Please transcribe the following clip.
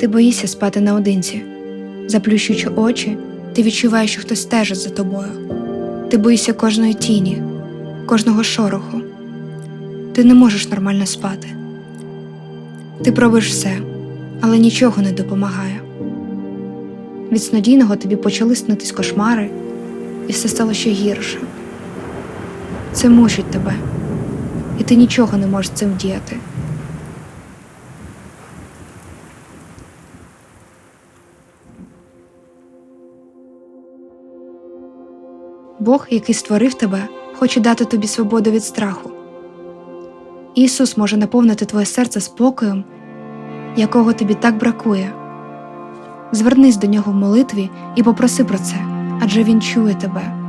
Ти боїшся спати наодинці. Заплющуючи очі, ти відчуваєш, що хтось стежить за тобою. Ти боїшся кожної тіні, кожного шороху. Ти не можеш нормально спати. Ти пробуєш все, але нічого не допомагає. Від снодійного тобі почали снитись кошмари, і все стало ще гірше. Це мучить тебе, і ти нічого не можеш цим діяти. Бог, який створив тебе, хоче дати тобі свободу від страху. Ісус може наповнити твоє серце спокоєм, якого тобі так бракує. Звернись до нього в молитві і попроси про це, адже Він чує тебе.